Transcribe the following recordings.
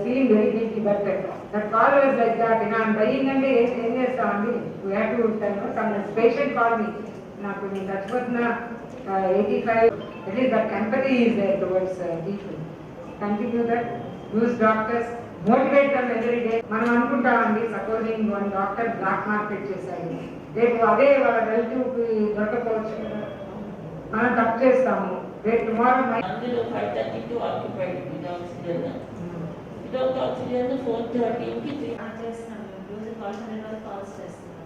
Feeling very guilty but that call was like that నా dying అంటే ఏం ఏం చేస్తామండి we have to some patient call me నాకు నేను చచ్చిపోతున్న eighty five at least that empathy is there towards people continue that uses doctors motivate them every day మనం అనుకుంటామండి supposing one doctor black market చేశాడు రేపు అదే వాళ్ళ రిలేటివ్ దొరకపోవచ్చు మనం తప్పు చేస్తాము. రేపు టుమారో అందులో five thirty two occupied with oxygen without oxygen four థర్టీకి చేస్తున్నాను రోజు కాల్స్ హండ్రెడ్ వరకు కాల్స్ చేస్తున్నాను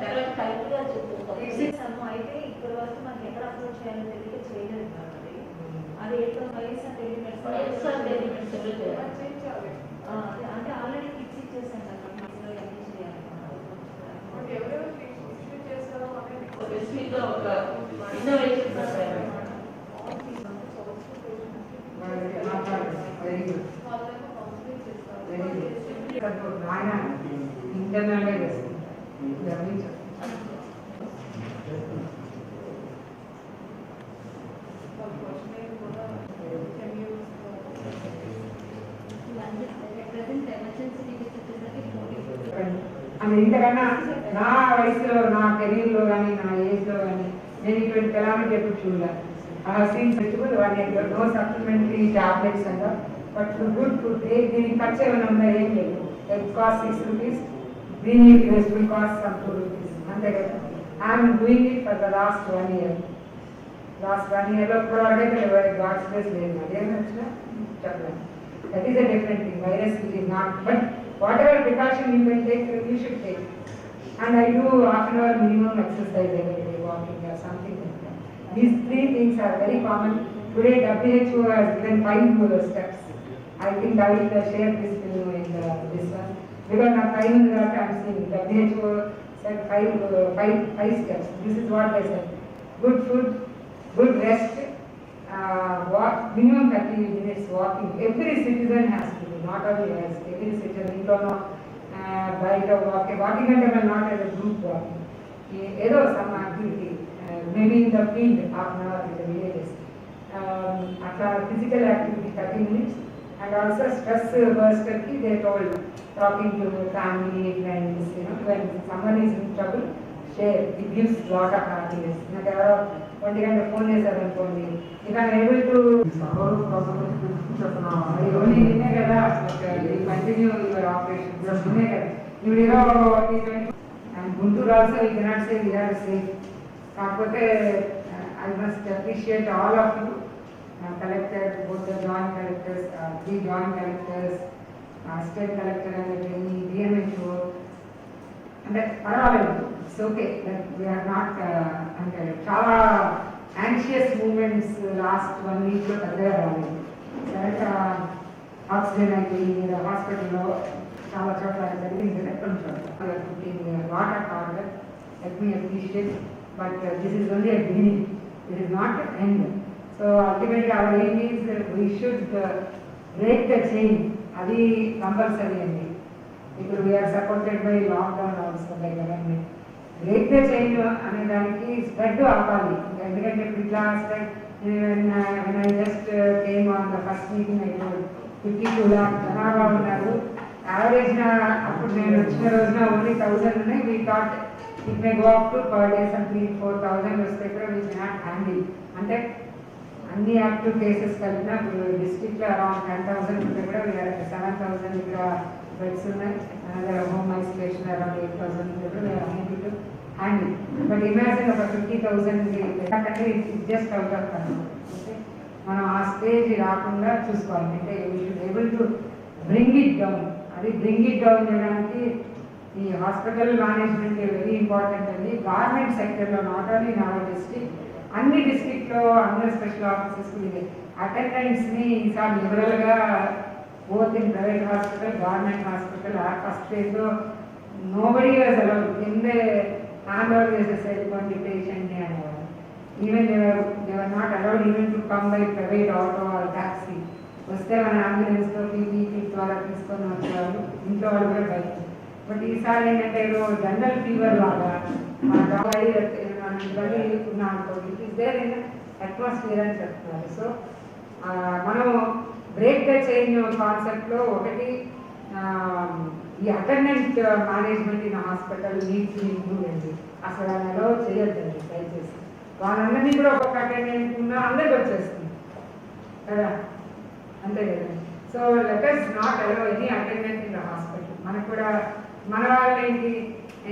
తర్వాత కరెక్ట్గా చేసాము అయితే ఇప్పటి వరకు మనకి ఎక్కడ అప్లోడ్ చేయాలో తెలియక చేయలేదు మేడం అది లో చేయాలి. టెలిమెడిసిన్ అంటే ఆల్రెడీ ఫిక్స్ ఇచ్చేసాను ఒక ఇన్నోవేషన్ ప్రకారం వెరీ గుడ్ వెరీ గుడ్ ఆయన ఇంటర్నల్గా అది ఇంతకన్నా నా వయసులో నా కెరీర్లో కానీ నా ఏజ్లో కానీ నేను ఇటువంటి కెలామిటీ ఎప్పుడు చూడలేదు. ఆ సీన్స్ పెట్టుకుని వాటి నో సప్లిమెంటరీ టాబ్లెట్స్ అంటారు బట్ గుడ్ ఫుడ్ దీనికి ఖర్చు ఏమైనా ఉందా ఏం లేదు. ఎగ్ కాస్ట్ సిక్స్ రూపీస్ దీనికి vegetable cost some two rupees అంతే కదా. I'm doing it for the last one year last one ఇయర్లో ఇప్పుడు అడిగితే గాడ్స్ ప్లేస్ లేదు. అదేం వచ్చినా చెప్పలేదు that is a different thing virus it is not but whatever precaution you can take you should take and I do half an hour minimum exercise every day, walking or something like that. These three things are very common. Given five steps I think I will uh, share this to you in uh, this one. Because now time is that I'm seeing WHO said five, uh, five, five steps. This is what they said. Good food, good rest, uh, walk, minimum 30 minutes walking. Every citizen has to do, not only us, every citizen, ఇంట్లో బయట walking walking అంటే మనం not yes group walking ఏదో some activity maybe in the field half an hour in the villages అట్లా physical activity thirty minutes and also stress బర్స్టర్కి they told talking to family friends when someone is in trouble share it gives lot of happiness నాకు ఎవరో ఒంటి గంట phone చేశారు అనుకోండి ఇక able to only నిన్నే కదా కంటిన్యూ యువర్ ఆపరేషన్ నిన్నే కదా ఇప్పుడు ఏదో అండ్ గుంటూరు ఆల్సో ఈ cannot say we are safe కాకపోతే I must appreciate all of you collector both joint collectors three joint collectors state collector అనేది డిఎంహెచ్ఓ అంటే పర్వాలేదు ఇట్స్ ఓకే వీఆర్ నాట్ అంటే చాలా యాంగ్షియస్ మూమెంట్స్ లాస్ట్ వన్ వీక్లో పెద్దగా రాలేదు కరెక్ట్ ఆక్సిజన్ అయిపోయింది హాస్పిటల్లో చాలా చోట్ల జరిగింది ఎక్కడ చోట్ల water కార్డర్ let me appreciate but this is only a beginning it is not end So అల్టిమేట్గా our aim is we should break the chain అది కంపల్సరీ అండి. ఇప్పుడు వీఆర్ సపోర్టెడ్ బై లాక్డౌన్ అవసరం కదండి బ్రేక్ ద చైన్ అనే దానికి spread ఆపాలి ఎందుకంటే ఇప్పుడు ఇట్లా spread I just came on the first meeting అయితే ఫిఫ్టీ టూ ల్యాక్ జనాభా ఉన్నారు. యావరేజ్ అప్పుడు నేను వచ్చిన రోజున ఓన్లీ థౌసండ్ ఉన్నాయి. We thought it may go up to per day three four thousand వస్తే కూడా వీ నాట్ హ్యాండిల్ అంటే అన్ని యాక్టివ్ కేసెస్ కలిపిన డిస్ట్రిక్ట్లో అరౌండ్ టెన్ థౌసండ్ ఉంటే కూడా సెవెన్ థౌసండ్ ఇక్కడ బెడ్స్ ఉన్నాయి. Another home isolation around eight thousand ఉంటే కూడా హ్యాండిల్ బట్ ఇమాజిన్ ఒక ఫిఫ్టీ థౌసండ్ అంటే just out of control okay మనం ఆ స్టేజ్ రాకుండా చూసుకోవాలి. అంటే we able to bring it down అది బ్రింగ్ ఇట్ డౌన్ చేయడానికి ఈ హాస్పిటల్ మేనేజ్మెంట్ వెరీ ఇంపార్టెంట్ అండి. గవర్నమెంట్ సెక్టర్లో not only in our district అన్ని డిస్ట్రిక్ట్లో అందరు స్పెషల్ ఆఫీసెస్ అటెండెంట్స్ని ఈసారి లిబరల్గా both in private hospital government hospital ఆ ఫస్ట్ ఫేజ్లో నోబడి అసలు కిందే హ్యాండ్ ఓవర్ చేసేసేటువంటి పేషెంట్ని అనేవారు even they were not allowed even to come by private auto or taxi వస్తే మన అంబులెన్స్లో పీపీ కిట్ ద్వారా తీసుకొని వచ్చేవాళ్ళు. ఇంట్లో వాళ్ళు కూడా బయట బట్ ఈసారి ఏంటంటే ఏదో జనరల్ ఫీవర్ లాగా మన డాబీ అనుకోండి it is there in atmosphere అని చెప్తున్నారు. సో మనం బ్రేక్ ద చైన్ కాన్సెప్ట్లో ఒకటి ఈ attendant management in hospital needs improve అండి. అసలు అలా అలో చేయొద్దండి దయచేసి. వాళ్ళందరినీ కూడా ఒక్కొక్క అటెండెంట్ ఉన్నా అందరికి వచ్చేస్తుంది. కదా? అంతే కదండి so let us not allow any attendant in the hospital మనకు కూడా మన వాళ్ళేంటి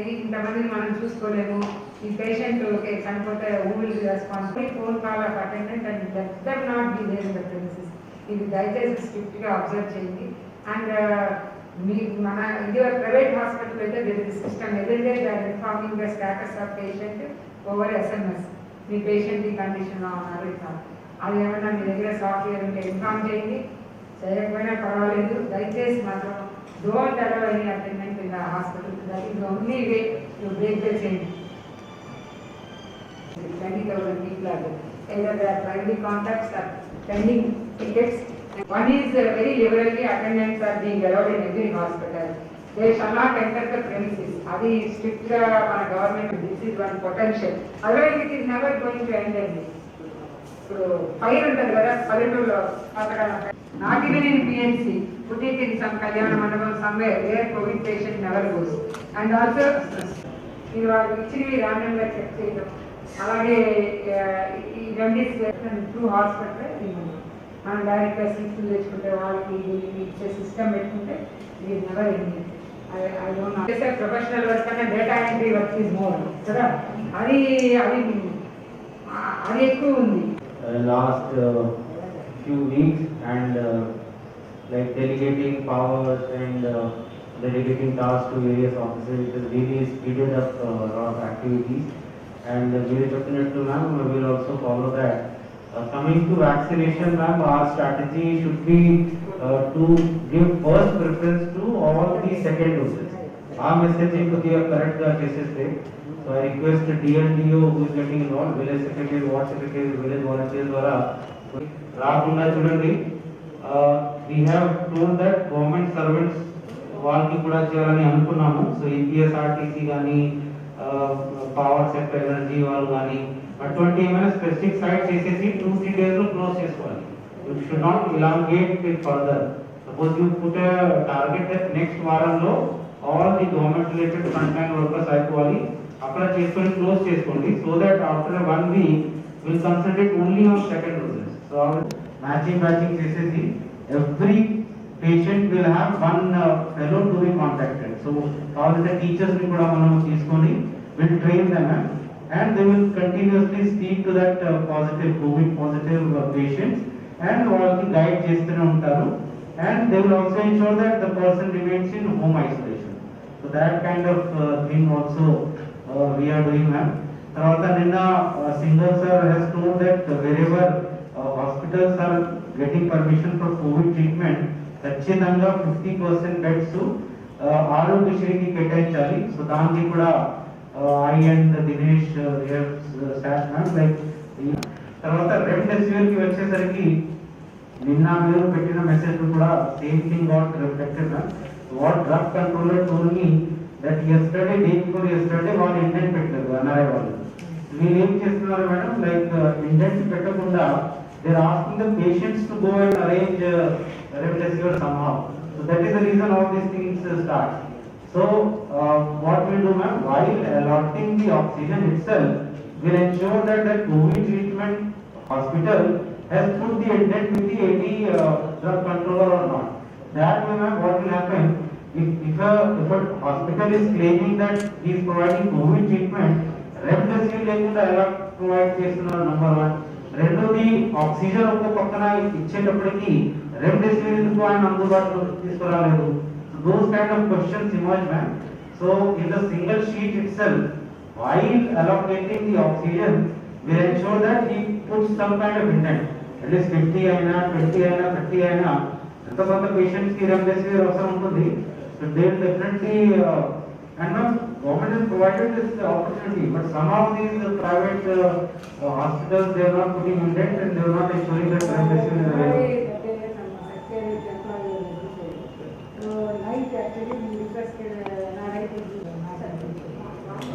ఇంతమందిని మనం చూసుకోలేము. ఈ పేషెంట్ ఓకే చనిపోతే ఊళ్ళు response phone call of attendant and that them not be there the premises ఇది దయచేసి స్ట్రిక్ట్గా అబ్జర్వ్ చేయండి. అండ్ uh, మీ మన ఇది ప్రైవేట్ హాస్పిటల్ అయితే దీని సిస్టమ్ ఎదురుడే దాని informing the status of patient over SMS me patient ఈ కండిషన్లో ఉన్నారు ఇట్లా. అది ఏమైనా మీ దగ్గర సాఫ్ట్వేర్ ఉంటే ఇన్ఫార్మ్ చేయండి. చేయకపోయినా పర్వాలేదు. దయచేసి మాత్రం don't allow any attendant in the hospital that is only way to break the chain twenty thousand people are there. Either they are primary contacts or pending tickets. One is uh, very liberally attendants are being allowed in every hospital. They shall not enter the premises. అది strict గా మన government this is one potential otherwise it is never going to end అండి ఇప్పుడు fire ఉంటుంది కదా పల్లెటూరులో పాతకాలం not even in PNC put some కళ్యాణ మండపం somewhere where Covid patient never goes and also మీరు వాళ్ళు ఇచ్చినవి random గా చెక్ చేయడం అలాగే ఈ రెమెడీస్ త్రూ హాస్పిటల్ మనం డైరెక్ట్గా సీట్లు తెచ్చుకుంటే వాళ్ళకి ఇచ్చే సిస్టమ్ పెట్టుకుంటే ఇది నెవర్ ఎండింగ్ చేసే ప్రొఫెషనల్ వర్క్ అంటే data entry work is more కదా? అది అది అది ఎక్కువ ఉంది. Uh, last few weeks and uh, like delegating powers and uh, delegating tasks to various officers. It has really speeded up uh, a lot of activities and Virachapinattu ma'am will also follow that. coming to vaccination ma'am, our strategy should be to give first preference to all the second doses. Our message is to the current cases there. So I request DLDO who is getting involved, village secretary, ward secretary, village volunteers द्वारा రాకుండా చూడండి we have told that government servants వాళ్ళకి కూడా చేయాలని అనుకున్నాము. So ఈపీఎస్ఆర్టీసీ కానీ power sector energy వాళ్ళు కానీ అటువంటి ఏమైనా స్పెసిఫిక్ సైట్ చేసేసి టూ త్రీ డేస్లో క్లోజ్ చేసుకోవాలి. You should not elongate it further suppose you put target that next వారంలో all the government related front line workers అయిపోవాలి. అక్కడ చేసుకొని క్లోజ్ చేసుకోండి. So that after one week will concentrate only on second doses matching matching చేసేసి every patient will have one fellow to be contacted so కావాలంటే టీచర్స్ని కూడా మనం తీసుకొని will train them and they will continuously speak to that positive Covid positive patients and వాళ్ళకి guide చేస్తూనే ఉంటారు. And they will also ensure that the person remains in home isolation so that kind of thing also we are doing ma'am తర్వాత నిన్న singer sir he's told that wherever hospitals are getting permission for Covid treatment ఖచ్చితంగా fifty percent beds ఆరోగ్యశ్రీకి కేటాయించాలి. So దానికి కూడా I and Dinesh like తర్వాత రెమ్డెసివిర్కి వచ్చేసరికి నిన్న మీరు పెట్టిన మెసేజ్ కూడా same thing what reflected what drug controller told me that yesterday day before yesterday వాళ్ళు ఇంటెంట్ పెట్టలేదు అన్నారే వాళ్ళు. మీరు ఏం చేస్తున్నారు మేడం లైక్ ఇంటెంట్ పెట్టకుండా They're asking the patients to go and arrange uh, remdesivir somehow. So that is the reason all these things uh, start. So uh, what we do, ma'am, while allotting the oxygen itself, will ensure that the COVID treatment hospital has put the intent with the any uh, drug controller or not. That way, ma'am, what will happen? If, if, a, if a hospital is claiming that he is providing COVID treatment, remdesivir, they could allot provide case number one. రెండోది oxygen ఒక పక్కన ఇచ్చేటప్పటికి remdesivir ఎందుకు ఆయన అందుబాటులో తీసుకురాలేదు? Those kind of questions emerge ma'am so in the single sheet itself while allocating the oxygen, we ensure that he puts some kind of intent. At least 50 అయినా 20 అయినా 30 అయినా ఎంత కొంత పేషెంట్స్కి రెమ్డెసివిర్ అవసరం ఉంటుంది? So they definitely And now government has provided this opportunity, but some of these uh, private uh, uh, hospitals they are not putting in debt and they are not ensuring that transition is available.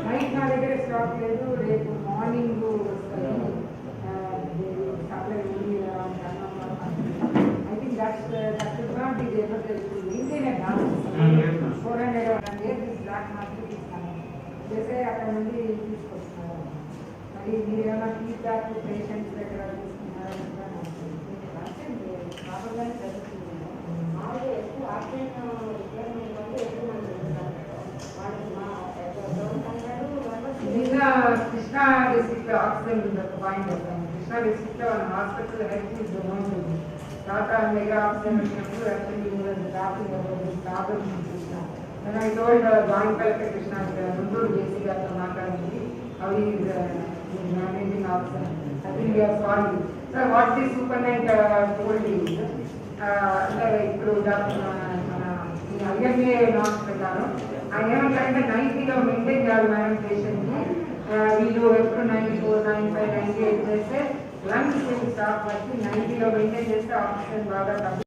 Night నా దగ్గర stock లేదు రేపు morning supply ఉంది I think that's black market ఇస్తాను చేసే అక్కడ నుండి తీసుకొస్తున్నారు మరి మీరు ఏమైనా ఫీడ్బ్యాక్ పేషెంట్స్ దగ్గర తీసుకున్నారా మామూలుగానే జరుగుతుంది మామూలుగా ఎక్కువ ఆక్సిజన్ రిక్వైర్మెంట్ అంటే ఎక్కువ మంది ఉంటారు వాళ్ళకి మా నిన్న కృష్ణా డిస్ట్రిక్ట్ ఆక్సిజన్ ఉంది ఒక పాయింట్ వస్తాను కృష్ణా డిస్ట్రిక్ట్లో మన హాస్పిటల్ హెల్త్ ఇస్ బాగుంటుంది తర్వాత దగ్గర ఆక్సిజన్ వచ్చినప్పుడు యాక్చువల్లీ స్టాఫింగ్ ప్రాబ్లమ్ కృష్ణ నేను I joint collector Krishna Guntur JC గారితో మాట్లాడింది అవి managing oxygen I think sorry sir what the superintendent told అంటే ఇప్పుడు మన ఐఎంఏ నామ్స్ ప్రకారం ఆయన ఏమంటారంటే నైన్టీలో మెయింటైన్ చేయాలి మేడం పేషెంట్ని వీళ్ళు ఎప్పుడు ninety four nine five ninety eight చేస్తే లంగ్స్ స్టాఫ్ వచ్చి నైన్టీలో మెయింటైన్ చేస్తే ఆక్సిజన్ బాగా తగ్గుతుంది.